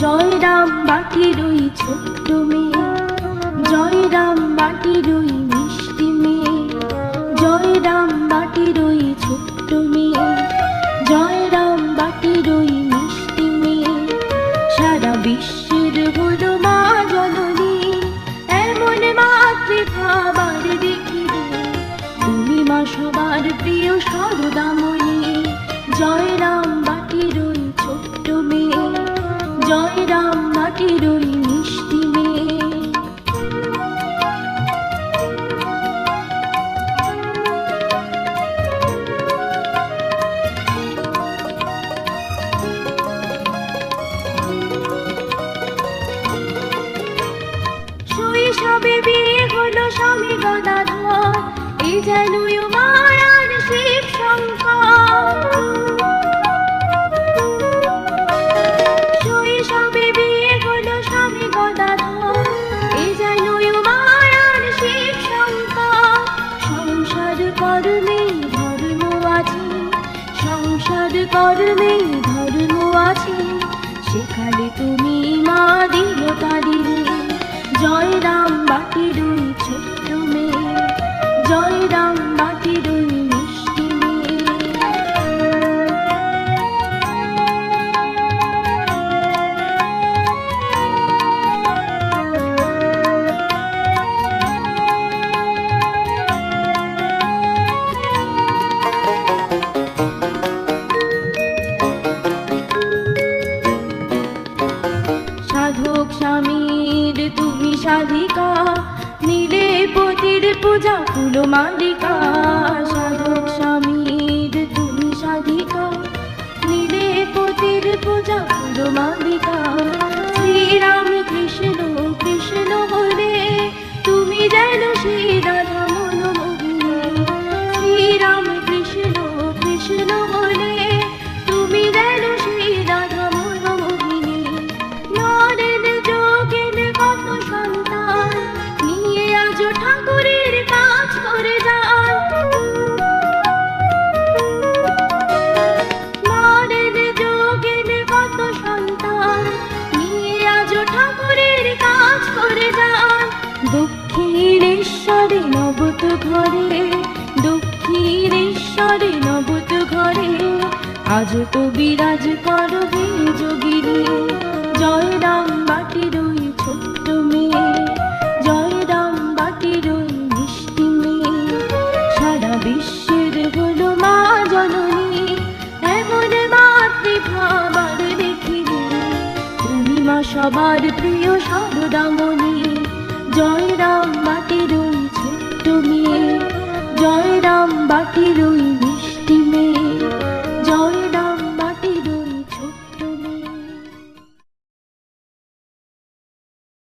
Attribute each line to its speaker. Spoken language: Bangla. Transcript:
Speaker 1: জয় রাম বাটির ওই ছোট্ট মেয়ে। জয় রাম বাটির ওই মিষ্টি মেয়ে। জয় রাম বাটির ছোট্ট মেয়ে। জয় রাম বাটির মিষ্টি মেয়ে। সারা বিশ্বের হলো মা জননী। এমন মাতৃভাবার দেখিবে তুমি মা সবার প্রিয় সরদামণি। জয় রাম বাটির ওই ছোট্ট মেয়ে। জয় রাম বাটির ওই মিষ্টি মেয়ে। শৈশবে বিয়ে হলো স্বামী গদাধর এ যেন মায়ার কর্মে ধর্ম আছে, সেখানে তুমি মা দিল তারিণী জয় রাম বাটি দুই ছোট্ট মেয়ে জয় রাম বাটি ওই সাধক স্বামীর তুমি সাধিকা নীলে পতির পূজা ফুল মালিকা সাধক স্বামীর তুমি সাধিকা নীলে পতির পূজা ফুল মালিকা শ্রীরাম দক্ষিণেশ্বরে নবত ঘরে দক্ষিণেশ্বরে নবত ঘরে। আজ তো বিরাজ করবে যোগিনী জয় রাম বাটির ওই ছোট্ট মেয়ে জয় রাম বাটির মিষ্টি মেয়ে। সারা বিশ্বের হলো মা জননী, এমন মাতৃভাবার দেখিলে। তুমি মা সবার প্রিয় সরদামণি জয় রাম বাটির ওই ছোট্ট মেয়ে। জয় রাম বাটির ওই